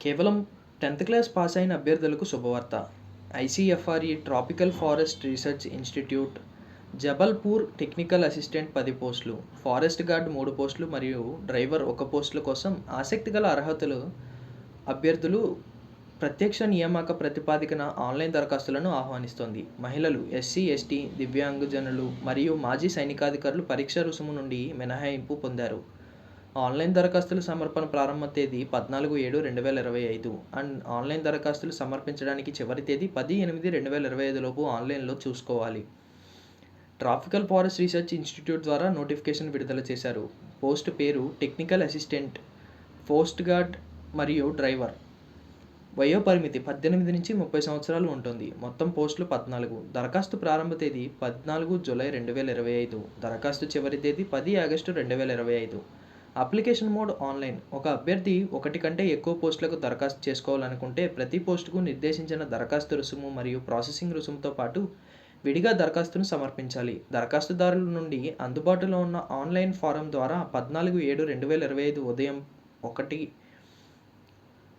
కేవలం tenth class pass అయిన అభ్యర్థులకు శుభవార్త. ICFRE tropical forest research institute Jabalpur technical assistant పది పోస్టులు ఫారెస్ట్ గార్డ్ మూడు పోస్టులు మరియు డ్రైవర్ ఒక పోస్టుల కోసం ఆసక్తి గల అర్హతలు అభ్యర్థులు ప్రత్యక్ష నియామక ప్రతిపాదికన ఆన్లైన్ దరఖాస్తులను ఆహ్వానిస్తోంది. మహిళలు ఎస్సీ ఎస్టీ దివ్యాంగజనులు మరియు మాజీ సైనికాధికారులు పరీక్ష రుసుము నుండి మినహాయింపు పొందారు. ఆన్లైన్ దరఖాస్తుల సమర్పణ ప్రారంభ తేదీ పద్నాలుగు ఏడు రెండు వేల ఇరవై ఐదు. అండ్ ఆన్లైన్ దరఖాస్తులు సమర్పించడానికి చివరి తేదీ పది ఎనిమిది రెండు వేల ఇరవై ఐదులోపు ఆన్లైన్లో చూసుకోవాలి. ట్రాఫికల్ ఫారెస్ట్ రీసెర్చ్ ఇన్స్టిట్యూట్ ద్వారా నోటిఫికేషన్ విడుదల చేశారు. పోస్ట్ పేరు టెక్నికల్ అసిస్టెంట్ పోస్ట్ గార్డ్ మరియు డ్రైవర్. వయో పరిమితి పద్దెనిమిది నుంచి ముప్పై సంవత్సరాలు ఉంటుంది. మొత్తం పోస్టులు పద్నాలుగు. దరఖాస్తు ప్రారంభ తేదీ పద్నాలుగు జూలై రెండు వేల ఇరవై ఐదు. దరఖాస్తు చివరి తేదీ పది ఆగస్టు రెండు వేల ఇరవై ఐదు. Application mode online. ఒక అభ్యర్థి ఒకటి కంటే ఎక్కువ పోస్టులకు దరఖాస్తు చేసుకోవాలనుకుంటే ప్రతి పోస్టుకు నిర్దేశించిన దరఖాస్తు రుసుము మరియు ప్రాసెసింగ్ రుసుముతో పాటు విడిగా దరఖాస్తును సమర్పించాలి. దరఖాస్తుదారుల నుండి అందుబాటులో ఉన్న ఆన్లైన్ ఫారం ద్వారా పద్నాలుగు ఏడు రెండు వేల ఇరవై ఐదు ఉదయం ఒకటి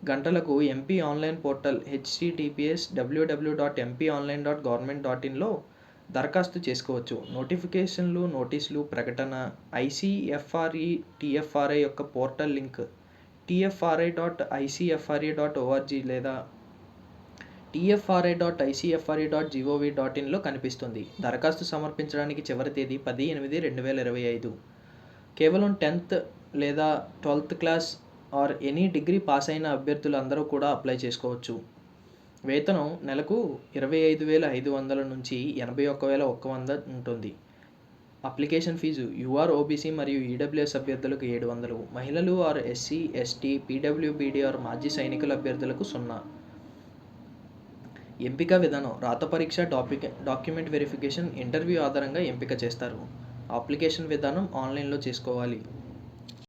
గంటలకు MP online portal HCTPS WWW dot MP online dot government dot ఇన్లో దరఖాస్తు చేసుకోవచ్చు. నోటిఫికేషన్లు నోటీసులు ప్రకటన ఐసీఎఫ్ఆర్ఈ టీఎఫ్ఆర్ఐ యొక్క portal link TFRI dot ICFRE dot ORG లేదా TFRI dot ICFRE dot GOV dot ఇన్లో కనిపిస్తుంది. దరఖాస్తు సమర్పించడానికి చివరి తేదీ పది ఎనిమిది రెండు వేల ఇరవై ఐదు. కేవలం టెన్త్ లేదా twelfth class or any degree pass అయిన అభ్యర్థులు అందరూ కూడా అప్లై చేసుకోవచ్చు. వేతనం నెలకు ఇరవై ఐదు వేల ఐదు వందల నుంచి ఎనభై ఒక్క వేల ఒక్క వంద ఉంటుంది. అప్లికేషన్ ఫీజు యూఆర్ ఓబీసీ మరియు ఈడబ్ల్యూఎస్ అభ్యర్థులకు ఏడు వందలు. మహిళలు or SC ST PWBD or మాజీ సైనికుల అభ్యర్థులకు సున్నా. ఎంపిక విధానం. రాత పరీక్ష టాపిక్ డాక్యుమెంట్ వెరిఫికేషన్ ఇంటర్వ్యూ ఆధారంగా ఎంపిక చేస్తారు. అప్లికేషన్ విధానం ఆన్లైన్లో చేసుకోవాలి.